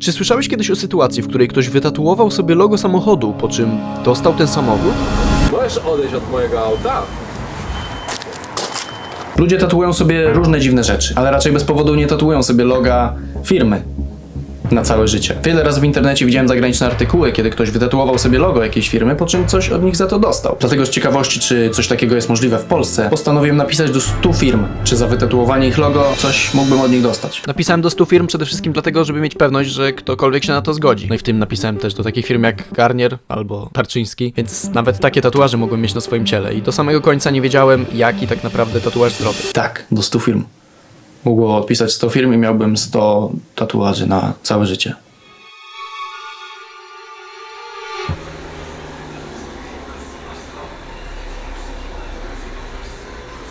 Czy słyszałeś kiedyś o sytuacji, w której ktoś wytatuował sobie logo samochodu, po czym dostał ten samochód? Możesz odejść od mojego auta? Ludzie tatuują sobie różne dziwne rzeczy, ale raczej bez powodu nie tatuują sobie loga firmy na całe życie. Wiele razy w internecie widziałem zagraniczne artykuły, kiedy ktoś wytatuował sobie logo jakiejś firmy, po czym coś od nich za to dostał. Dlatego z ciekawości, czy coś takiego jest możliwe w Polsce, postanowiłem napisać do 100 firm, czy za wytatuowanie ich logo coś mógłbym od nich dostać. Napisałem do 100 firm przede wszystkim dlatego, żeby mieć pewność, że ktokolwiek się na to zgodzi. No i w tym napisałem też do takich firm jak Garnier albo Tarczyński, więc nawet takie tatuaże mogłem mieć na swoim ciele i do samego końca nie wiedziałem, jaki tak naprawdę tatuaż zrobię. Tak, do 100 firm. Mogło odpisać 100 firm i miałbym 100 tatuaży na całe życie.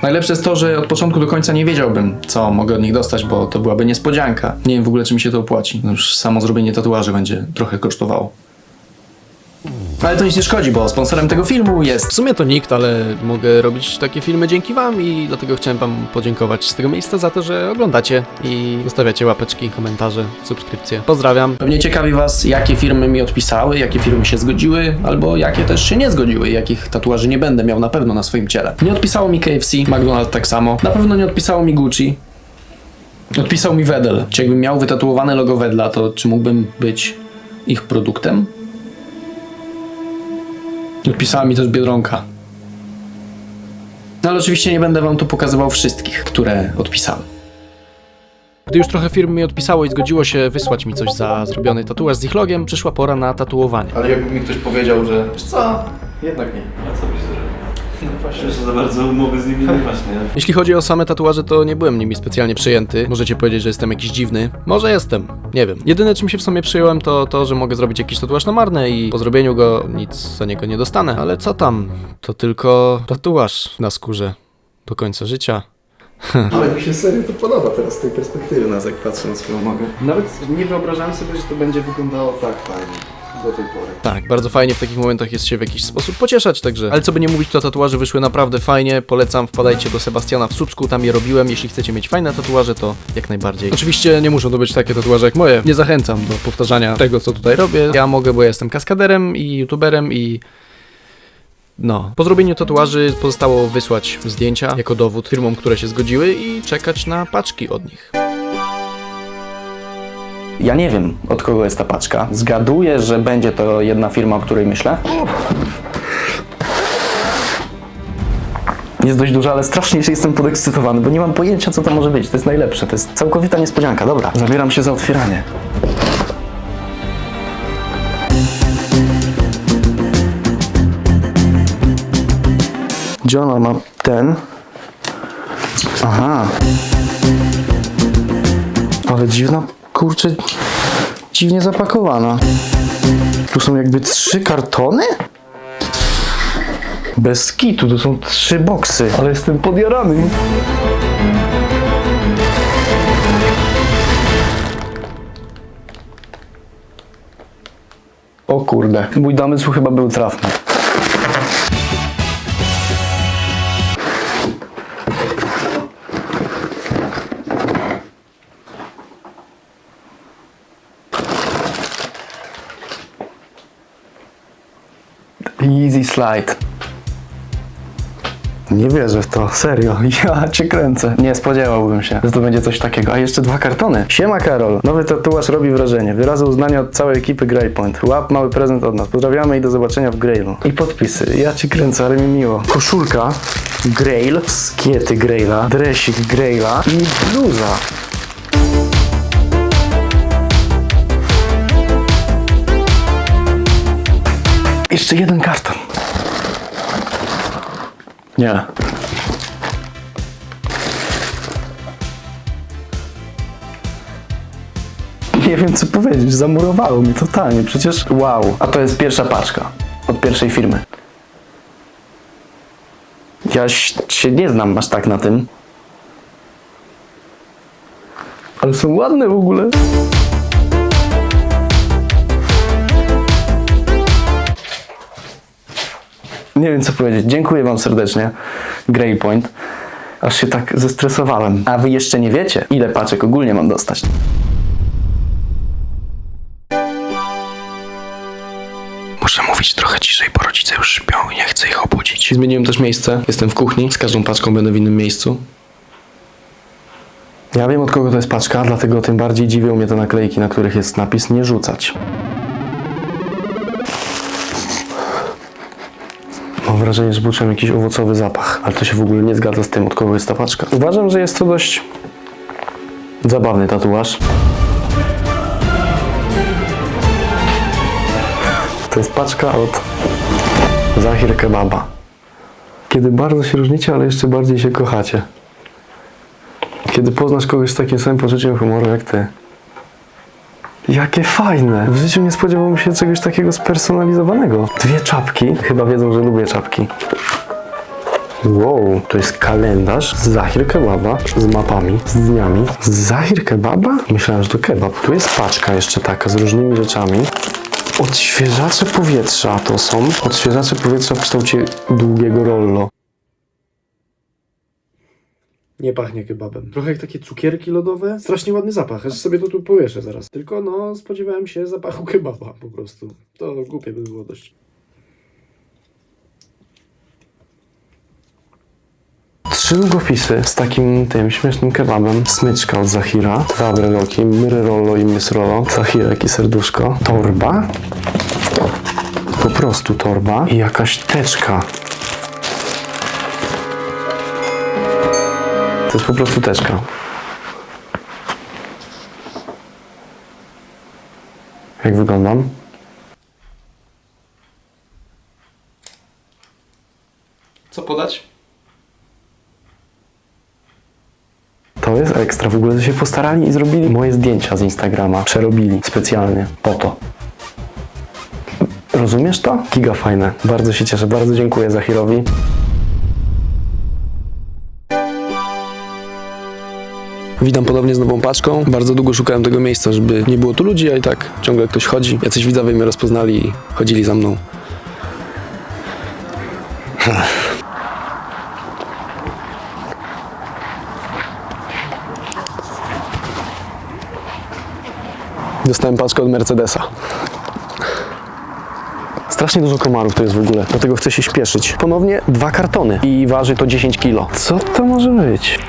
Najlepsze jest to, że od początku do końca nie wiedziałbym, co mogę od nich dostać, bo to byłaby niespodzianka. Nie wiem w ogóle, czy mi się to opłaci. No Już samo zrobienie tatuaży będzie trochę kosztowało. Ale to nic nie szkodzi, bo sponsorem tego filmu jest W sumie to nikt, ale mogę robić takie filmy dzięki wam i dlatego chciałem wam podziękować z tego miejsca za to, że oglądacie i zostawiacie łapeczki, komentarze, subskrypcje. Pozdrawiam. Pewnie ciekawi Was, jakie firmy mi odpisały, jakie firmy się zgodziły, albo jakie też się nie zgodziły, jakich tatuaży nie będę miał na pewno na swoim ciele. Nie odpisało mi KFC, McDonald's tak samo. Na pewno nie odpisało mi Gucci. Odpisał mi Wedel. Czy jakbym miał wytatuowane logo Wedla, to czy mógłbym być ich produktem? Odpisała mi też Biedronka. No ale oczywiście nie będę Wam tu pokazywał wszystkich, które odpisały. Gdy już trochę firm mi odpisało i zgodziło się wysłać mi coś za zrobiony tatuaż z ich logiem, przyszła pora na tatuowanie. Ale jakby mi ktoś powiedział, że wiesz co, jednak nie. A co byś? No właśnie, że za bardzo umowy z nimi nie masz, nie? Jeśli chodzi o same tatuaże, to nie byłem nimi specjalnie przyjęty. Możecie powiedzieć, że jestem jakiś dziwny. Może jestem, nie wiem. Jedyne czym się w sumie przyjąłem to to, że mogę zrobić jakiś tatuaż na marne i po zrobieniu go nic za niego nie dostanę. Ale co tam? To tylko tatuaż na skórze do końca życia. Ale mi się serio to podoba teraz z tej perspektywy nas, jak patrzę na swoją nogę. Nawet nie wyobrażałem sobie, że to będzie wyglądało tak fajnie do tej pory. Tak, bardzo fajnie w takich momentach jest się w jakiś sposób pocieszać, także. Ale co by nie mówić, to tatuaże wyszły naprawdę fajnie. Polecam, wpadajcie do Sebastiana w Słupsku, tam je robiłem. Jeśli chcecie mieć fajne tatuaże, to jak najbardziej. Oczywiście nie muszą to być takie tatuaże jak moje. Nie zachęcam do powtarzania tego, co tutaj robię. Ja mogę, bo ja jestem kaskaderem i youtuberem i no, po zrobieniu tatuaży pozostało wysłać zdjęcia jako dowód firmom, które się zgodziły i czekać na paczki od nich. Ja nie wiem, od kogo jest ta paczka. Zgaduję, że będzie to jedna firma, o której myślę. Jest dość duża, ale strasznie się jestem podekscytowany, bo nie mam pojęcia, co to może być. To jest najlepsze. To jest całkowita niespodzianka. Dobra, zabieram się za otwieranie. Gdzie ona ma ten? Aha. Ale dziwna, kurczę, dziwnie zapakowana. Tu są jakby trzy kartony? Bez kitu, to są trzy boksy, ale jestem podjarany. O kurde, mój domysł chyba był trafny. Easy slide. Nie wierzę w to, serio. Ja cię kręcę. Nie spodziewałbym się, że to będzie coś takiego. A jeszcze dwa kartony. Siema Karol. Nowy tatuaż robi wrażenie. Wyrazy uznania od całej ekipy Greypoint. Łap mały prezent od nas. Pozdrawiamy i do zobaczenia w Grailu. I podpisy. Ja cię kręcę, ale mi miło. Koszulka Grail, skiety Graila, dresik Graila i bluza. Jeszcze jeden karton. Nie. Nie wiem co powiedzieć, zamurowało mi totalnie. Przecież wow. A to jest pierwsza paczka od pierwszej firmy. Ja się nie znam aż tak na tym. Ale są ładne w ogóle. nie wiem co powiedzieć. Dziękuję Wam serdecznie, Greypoint. Aż się tak zestresowałem. A Wy jeszcze nie wiecie, ile paczek ogólnie mam dostać. Muszę mówić trochę ciszej, bo rodzice już śpią i nie chcę ich obudzić. Zmieniłem też miejsce. Jestem w kuchni. Z każdą paczką będę w innym miejscu. Ja wiem od kogo to jest paczka, dlatego tym bardziej dziwią mnie te naklejki, na których jest napis nie rzucać. Mam wrażenie, że poczułem jakiś owocowy zapach, ale to się w ogóle nie zgadza z tym, od kogo jest ta paczka. Uważam, że jest to dość zabawny tatuaż. To jest paczka od Zahir Kebaba. Kiedy bardzo się różnicie, ale jeszcze bardziej się kochacie. Kiedy poznasz kogoś z takim samym poczuciem humoru jak ty. Jakie fajne! W życiu nie spodziewałbym się czegoś takiego spersonalizowanego. Dwie czapki. Chyba wiedzą, że lubię czapki. Wow, to jest kalendarz z Zahir Kebaba z mapami, z dniami. Z Zahir Kebaba? Myślałem, że to kebab. Tu jest paczka jeszcze taka z różnymi rzeczami. Odświeżacze powietrza to są. Odświeżacze powietrza w kształcie długiego rollo. Nie pachnie kebabem. Trochę jak takie cukierki lodowe. Strasznie ładny zapach, aż sobie to tu powieszę zaraz. Tylko no, spodziewałem się zapachu kebaba po prostu. To głupie by było dość. Trzy długopisy z takim tym śmiesznym kebabem. Smyczka od Zahira. Dwa breloki. Myrollo i Mysrollo. Zahirek i serduszko. Torba. Po prostu torba. I jakaś teczka. Po prostu teczka. Jak wyglądam? Co podać? To jest ekstra. W ogóle się postarali i zrobili moje zdjęcia z Instagrama. Przerobili specjalnie po to. Rozumiesz to? Giga fajne. Bardzo się cieszę. Bardzo dziękuję Zahirowi. Witam ponownie z nową paczką. Bardzo długo szukałem tego miejsca, żeby nie było tu ludzi, a i tak ciągle ktoś chodzi. Jacyś widzowie mnie rozpoznali i chodzili za mną. Dostałem paczkę od Mercedesa. Strasznie dużo komarów to jest w ogóle, dlatego chcę się śpieszyć. Ponownie dwa kartony i waży to 10 kilo. Co to może być?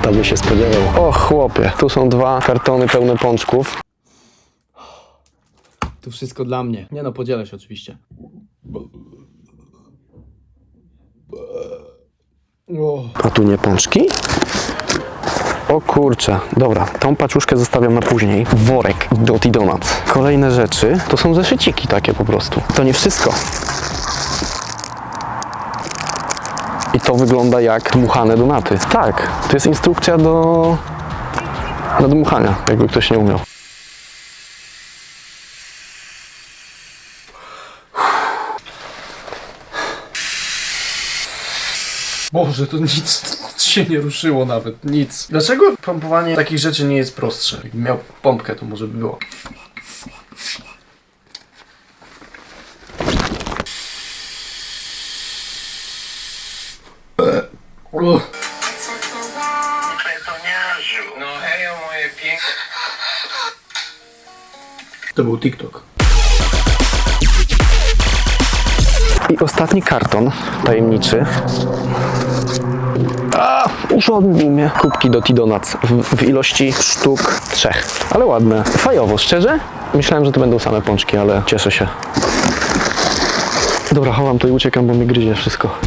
Kto by się spodziewał? O chłopie, tu są dwa kartony pełne pączków. To wszystko dla mnie. Nie no, podzielę się oczywiście. A tu nie pączki? O kurczę, dobra, tą paczuszkę zostawiam na później. Worek Doty Donuts. Kolejne rzeczy to są zeszyciki takie po prostu. To nie wszystko. I to wygląda jak dmuchane donaty. Tak, to jest instrukcja do, do dmuchania, jakby ktoś nie umiał. Boże, to nic się nie ruszyło nawet, nic. Dlaczego pompowanie takich rzeczy nie jest prostsze? Jakbym miał pompkę, to może by było. Uch. No hejo moje piękne. To był TikTok. I ostatni karton tajemniczy. A, urządnił mnie. Kubki do Donuts w, w ilości sztuk trzech. Ale ładne. Fajowo, szczerze? Myślałem, że to będą same pączki, ale cieszę się. Dobra, chowam to i uciekam, bo mnie gryzie wszystko.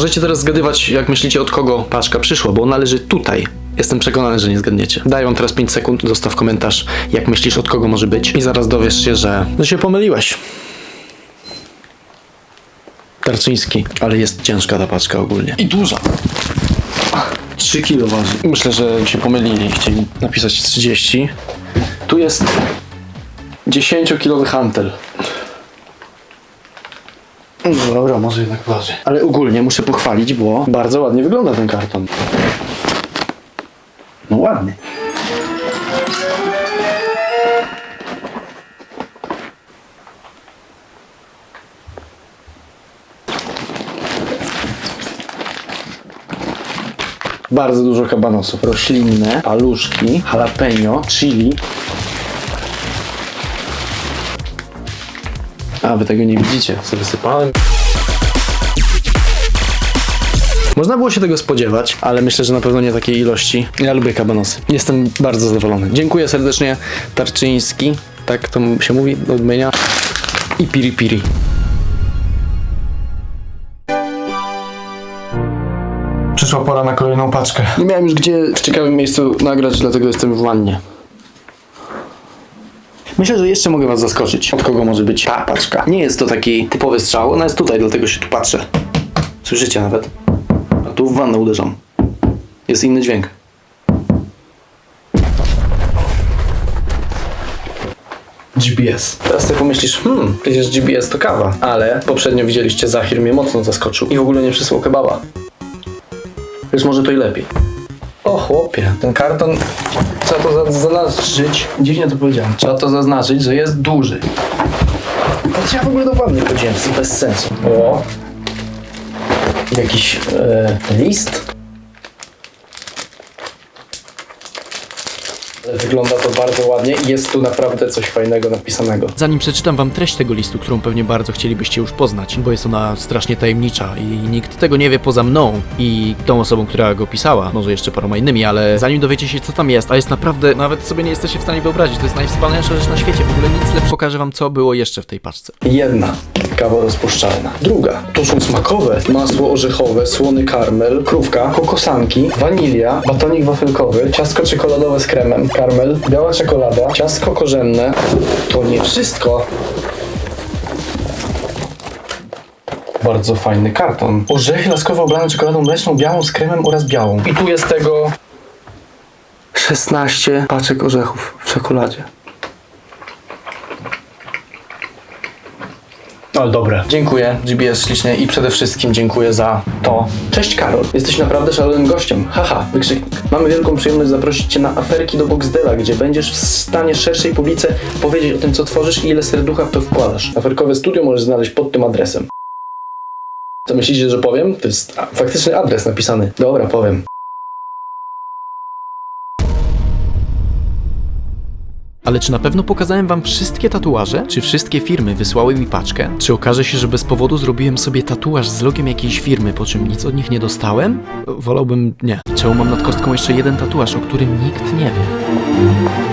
Możecie teraz zgadywać, jak myślicie, od kogo paczka przyszła, bo ona leży tutaj. Jestem przekonany, że nie zgadniecie. Daj wam teraz 5 sekund, zostaw komentarz, jak myślisz, od kogo może być. I zaraz dowiesz się, że, że się pomyliłeś. Tarczyński, ale jest ciężka ta paczka ogólnie. I duża. 3 kilo waży. Myślę, że się pomylili i chcieli napisać 30. Tu jest 10-kilowy hantel. No Dobra, może jednak waży. Ale ogólnie muszę pochwalić, bo bardzo ładnie wygląda ten karton. No ładnie. Bardzo dużo kabanosów. Roślinne, paluszki, jalapeno, chili. A, wy tego nie widzicie. Sobie wysypałem. Można było się tego spodziewać, ale myślę, że na pewno nie takiej ilości. Ja lubię kabanosy. Jestem bardzo zadowolony. Dziękuję serdecznie Tarczyński, tak to się mówi, odmienia. I Piri Piri. Przyszła pora na kolejną paczkę. Nie miałem już gdzie w ciekawym miejscu nagrać, dlatego jestem w wannie. Myślę, że jeszcze mogę was zaskoczyć. Od kogo może być ta paczka? Nie jest to taki typowy strzał, ona jest tutaj, dlatego się tu patrzę. Słyszycie nawet? A tu w wannę uderzam. Jest inny dźwięk. GPS. Teraz sobie pomyślisz, hmm, przecież GPS to kawa. Ale poprzednio widzieliście, Zahir mnie mocno zaskoczył i w ogóle nie przysłał kebaba. Więc może to i lepiej. O chłopie, ten karton trzeba to za- zaznaczyć. Dziwnie to powiedziałem. Trzeba to zaznaczyć, że jest duży. Co ja w ogóle do wanny chodziłem? To bez sensu. O. Jakiś e, list. Wygląda to bardzo ładnie i jest tu naprawdę coś fajnego napisanego. Zanim przeczytam wam treść tego listu, którą pewnie bardzo chcielibyście już poznać, bo jest ona strasznie tajemnicza i nikt tego nie wie poza mną i tą osobą, która go pisała, może jeszcze paroma innymi, ale zanim dowiecie się co tam jest, a jest naprawdę, nawet sobie nie jesteście w stanie wyobrazić, to jest najwspanialsza rzecz na świecie, w ogóle nic lepszego. Pokażę wam co było jeszcze w tej paczce. Jedna kawa rozpuszczalna. Druga to są smakowe. Masło orzechowe, słony karmel, krówka, kokosanki, wanilia, batonik wafelkowy, ciastko czekoladowe z kremem, karmel, biała czekolada, ciastko korzenne. To nie wszystko. Bardzo fajny karton. Orzechy laskowe oblane czekoladą mleczną, białą z kremem oraz białą. I tu jest tego 16 paczek orzechów w czekoladzie. Dobre. Dziękuję GBS ślicznie i przede wszystkim dziękuję za to. Cześć Karol, jesteś naprawdę szalonym gościem. Haha, wykrzyknik. Mamy wielką przyjemność zaprosić Cię na aferki do Boxdela, gdzie będziesz w stanie szerszej publice powiedzieć o tym, co tworzysz i ile serducha w to wkładasz. Aferkowe studio możesz znaleźć pod tym adresem. Co myślicie, że powiem? To jest faktyczny adres napisany. Dobra, powiem. Ale czy na pewno pokazałem wam wszystkie tatuaże? Czy wszystkie firmy wysłały mi paczkę? Czy okaże się, że bez powodu zrobiłem sobie tatuaż z logiem jakiejś firmy, po czym nic od nich nie dostałem? Wolałbym nie. Czemu mam nad kostką jeszcze jeden tatuaż, o którym nikt nie wie?